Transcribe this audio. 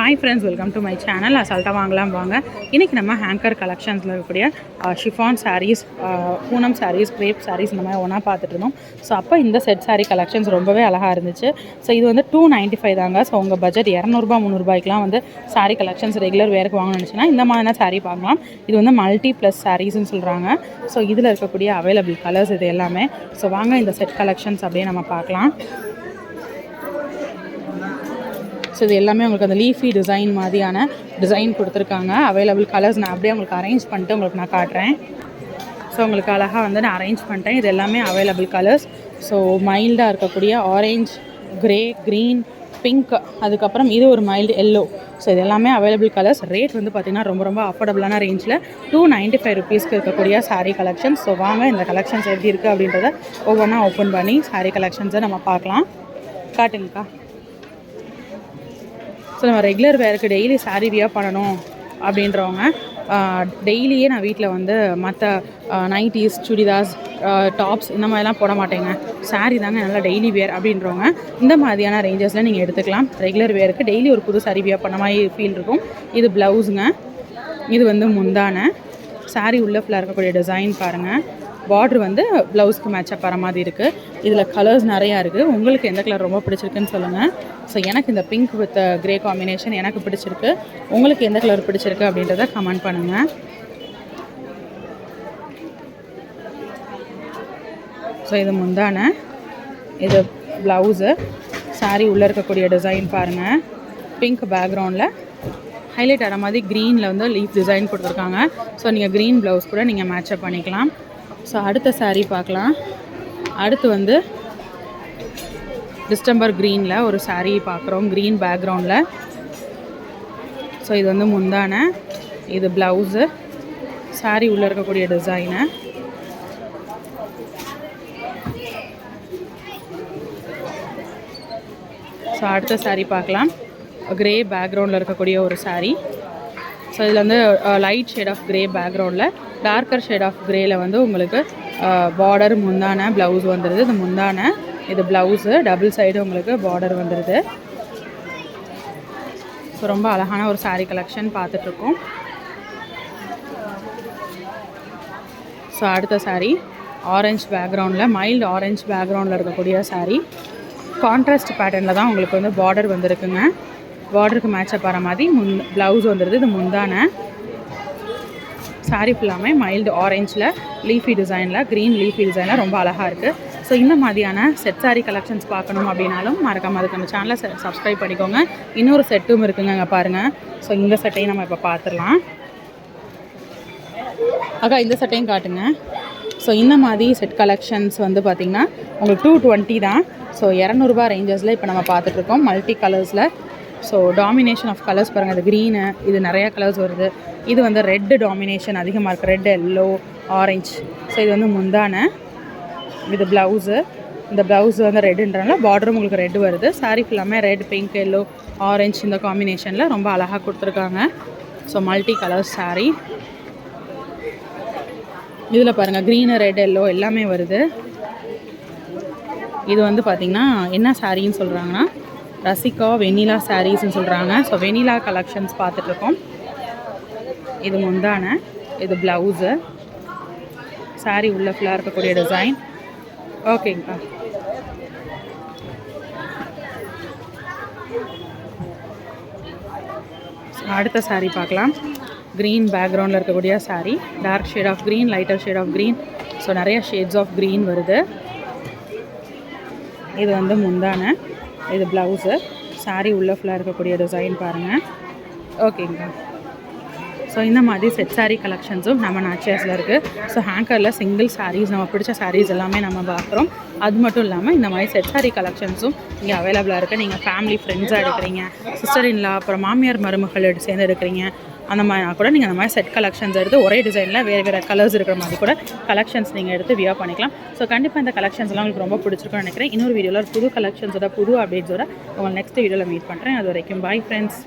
Hi friends welcome to my channel அசால்ட்டாக வாங்கலாம் வாங்க. இன்றைக்கி நம்ம ஹேங்கர் கலெக்ஷன்ஸில் இருக்கக்கூடிய ஷிஃபான் சாரீஸ் பூனம் சாரீஸ் கிரேப் சாரீஸ் இந்த மாதிரி ஒன்றா பார்த்துட்டு இருந்தோம். ஸோ அப்போ இந்த செட் சாரீ கலெக்ஷன்ஸ் ரொம்பவே அழகாக இருந்துச்சு. ஸோ இது வந்து டூ நைன்ட்டி ஃபைவ் தாங்க. ஸோ உங்கள் பட்ஜெட் இரநூறுபா முந்நூறுபாய்க்குலாம் வந்து சாரீ கலெக்ஷன்ஸ் ரெகுலர் வேருக்கு வாங்கணும்னு நினச்சின்னா இந்த மாதிரினா சாரீ பார்க்கலாம். இது வந்து மல்டி ப்ளஸ் சாரீஸ்னு சொல்கிறாங்க ஸோ இதில் இருக்கக்கூடிய அவைலபிள் கலர்ஸ் இது எல்லாமே. ஸோ வாங்க இந்த செட் கலெக்ஷன்ஸ் அப்படியே நம்ம பார்க்கலாம். ஸோ இது எல்லாமே உங்களுக்கு அந்த லீஃபி டிசைன் மாதிரியான டிசைன் கொடுத்துருக்காங்க. அவைலபிள் கலர்ஸ் நான் அப்படியே உங்களுக்கு அரேஞ்ச் பண்ணிட்டு உங்களுக்கு நான் காட்டுறேன். ஸோ உங்களுக்கு அழகாக வந்து நான் அரேஞ்ச் பண்ணிட்டேன். இது எல்லாமே அவைலபிள் கலர்ஸ் ஸோ மைல்டாக இருக்கக்கூடிய ஆரேஞ்ச் க்ரே க்ரீன் பிங்க் அதுக்கப்புறம் இது ஒரு மைல்டு எல்லோ ஸோ இது எல்லாமே அவைலபிள் கலர்ஸ் ரேட் வந்து பார்த்திங்கன்னா ரொம்ப ரொம்ப அஃபோர்டபுளான ரேஞ்சில் டூ நைன்ட்டி ஃபைவ் ருபீஸ்க்கு இருக்கக்கூடிய சாரீ கலெக்ஷன்ஸ் ஸோ வாங்க இந்த கலெக்ஷன்ஸ் எப்படி இருக்குது அப்படின்றத ஒவ்வொன்றா ஓப்பன் பண்ணி சாரீ கலெக்ஷன்ஸை நம்ம பார்க்கலாம். காட்டுங்கக்கா. ஸோ நம்ம ரெகுலர் வேருக்கு டெய்லி சாரீ வியா பண்ணணும் அப்படின்றவங்க டெய்லியே நான் வீட்டில் வந்து மற்ற நைட்டிஸ் சுடிதாஸ் டாப்ஸ் இந்த மாதிரிலாம் போட மாட்டேங்க. சாரீ தாங்க நல்லா டெய்லி வேர் அப்படின்றவங்க இந்த மாதிரியான ரேஞ்சஸில் நீங்கள் எடுத்துக்கலாம். ரெகுலர் வேருக்கு டெய்லி ஒரு புது சாரீ வியா பண்ண மாதிரி ஃபீல் இருக்கும். இது ப்ளவுஸுங்க இது வந்து முந்தான. சாரீ உள்ள ஃபுல்லாக இருக்கக்கூடிய டிசைன் பாருங்கள் பார்ட்ரு வந்து ப்ளவுஸ்க்கு மேட்சப் வர மாதிரி இருக்குது இதில் கலர்ஸ் நிறையா இருக்குது உங்களுக்கு எந்த கலர் ரொம்ப பிடிச்சிருக்குன்னு சொல்லுங்கள் ஸோ எனக்கு இந்த பிங்க் வித் கிரே காம்பினேஷன் எனக்கு பிடிச்சிருக்கு. உங்களுக்கு எந்த கலர் பிடிச்சிருக்கு அப்படின்றத கமெண்ட் பண்ணுங்கள் ஸோ இது முந்தான. இது ப்ளவுஸு சாரீ உள்ளே இருக்கக்கூடிய டிசைன் பாருங்கள் பிங்க் பேக்ரவுண்டில் ஹைலைட் ஆகிற மாதிரி க்ரீனில் வந்து லீஃப் டிசைன் கொடுத்துருக்காங்க. ஸோ நீங்கள் க்ரீன் ப்ளவுஸ் கூட நீங்கள் மேட்சப் பண்ணிக்கலாம். ஸோ அடுத்த சாரீ பார்க்கலாம். அடுத்து வந்து டிஸ்டம்பர் க்ரீனில் ஒரு சாரீ பார்க்குறோம் க்ரீன் பேக்ரவுண்டில் ஸோ இது வந்து முந்தான. இது ப்ளவுஸு சாரீ உள்ளே இருக்கக்கூடிய டிசைனு ஸோ அடுத்த சாரீ பார்க்கலாம். க்ரே பேக்ரவுண்டில் இருக்கக்கூடிய ஒரு சாரீ ஸோ இதில் வந்து லைட் ஷேட் ஆஃப் க்ரே பேக்ரவுண்டில் டார்க்கர் ஷேட் ஆஃப் கிரேயில் வந்து உங்களுக்கு பார்டர் முந்தான ப்ளவுஸ் வந்துடுது இது முந்தான இது ப்ளவுஸு டபுள் சைடு உங்களுக்கு பார்டர் வந்துடுது ஸோ ரொம்ப அழகான ஒரு சாரீ கலெக்ஷன் பார்த்துட்ருக்கோம். ஸோ அடுத்த சாரீ ஆரஞ்ச் பேக்ரவுண்டில் மைல்டு ஆரஞ்ச் பேக்ரவுண்டில் இருக்கக்கூடிய சாரீ கான்ட்ராஸ்ட் பேட்டர்னில் தான் உங்களுக்கு வந்து பார்டர் வந்திருக்குங்க. பார்டருக்கு மேட்சப் ஆகிற மாதிரி முன் ப்ளவுஸ் வந்துடுது இது முந்தான. சாரீ ஃபுல்லாமே மைல்டு ஆரஞ்சில் லீஃபி டிசைனில் க்ரீன் லீஃபி டிசைனில் ரொம்ப அழகாக இருக்குது ஸோ இந்த மாதிரியான செட் சாரீ கலெக்ஷன்ஸ் பார்க்கணும் அப்படின்னாலும் மறக்காமல் அதுக்கு நம்ம சேனலை சப்ஸ்கிரைப் பண்ணிக்கோங்க. இன்னொரு செட்டும் இருக்குங்க அங்கே பாருங்கள் ஸோ இந்த செட்டையும் நம்ம இப்போ பார்த்துடலாம் அக்கா இந்த செட்டையும் காட்டுங்க. ஸோ இந்த மாதிரி செட் கலெக்ஷன்ஸ் வந்து பார்த்திங்கன்னா உங்களுக்கு டூ டுவெண்ட்டி தான். ஸோ இரநூறுபா ரேஞ்சஸில் இப்போ நம்ம பார்த்துட்ருக்கோம் மல்டி கலர்ஸில் ஸோ டாமினேஷன் ஆஃப் கலர்ஸ் பாருங்கள் இது க்ரீனு இது நிறையா கலர்ஸ் வருது. இது வந்து ரெட்டு டாமினேஷன் அதிகமாக இருக்குது ரெட் எல்லோ ஆரஞ்ச் ஸோ இது வந்து முந்தான இது ப்ளவுஸு இந்த ப்ளவுஸ் வந்து ரெட்டுன்றனால பார்டரும் உங்களுக்கு ரெட் வருது. சாரீ ஃபுல்லாமே ரெட் பிங்க் எல்லோ ஆரஞ்ச் இந்த காம்பினேஷனில் ரொம்ப அழகாக கொடுத்துருக்காங்க. So multi colours saree. இதில் பாருங்கள் க்ரீனு ரெட் எல்லோ எல்லாமே வருது. இது வந்து பார்த்திங்கன்னா என்ன சாரின்னு சொல்கிறாங்கன்னா ரசிகா வெனிலா சாரீஸ்ன்னு சொல்கிறாங்க ஸோ வெனிலா கலெக்ஷன்ஸ் பார்த்துட்ருக்கோம். இது முந்தான. இது ப்ளவுஸு சாரீ உள்ள ஃபுல்லாக இருக்கக்கூடிய டிசைன் ஓகேங்கக்கா அடுத்த சாரீ பார்க்கலாம். க்ரீன் பேக்ரவுண்டில் இருக்கக்கூடிய saree dark shade of green lighter shade of green so நிறைய ஷேட்ஸ் ஆஃப் க்ரீன் வருது. இது வந்து முந்தான. இது ப்ளவுஸு சாரீ உள்ள ஃபுல்லாக இருக்கக்கூடிய டிசைன் பாருங்கள் ஓகேங்கக்கா ஸோ இந்த மாதிரி செட் சாரீ கலெக்ஷன்ஸும் நம்ம நாச்சியாஸில் இருக்குது ஸோ ஹேங்கரில் சிங்கிள் சாரீஸ் நம்ம பிடிச்ச சாரீஸ் எல்லாமே நம்ம பார்க்குறோம். அது மட்டும் இல்லாமல் இந்த மாதிரி செட் சாரீ கலெக்ஷன்ஸும் இங்கே அவைலபிளாக இருக்குது நீங்கள் ஃபேமிலி ஃப்ரெண்ட்ஸாக எடுக்கிறீங்க சிஸ்டர் இன்லா அப்புறம் மாமியார் மருமகள் எடுத்து சேர்ந்து எடுக்கிறீங்க. அந்த மாதிரி கூட நீங்கள் அந்த மாதிரி செட் கலெக்ஷன்ஸ் எடுத்து ஒரே டிசைனில் வேறு வேறு கலர்ஸ் இருக்கிற மாதிரி கூட கலெக்ஷன்ஸ் நீங்கள் எடுத்து வியர் பண்ணிக்கலாம். ஸோ கண்டிப்பாக இந்த கலெக்ஷன்ஸ்லாம் உங்களுக்கு ரொம்ப பிடிச்சிருக்கும்னு நினைக்கிறேன். இன்னொரு வீடியோவில் புது கலெக்ஷன்ஸோட புது அப்டேட்ஸோட உங்களை நெக்ஸ்ட் வீடியோவில் மீட் பண்ணுறேன் அது வரைக்கும் பாய் ஃப்ரெண்ட்ஸ்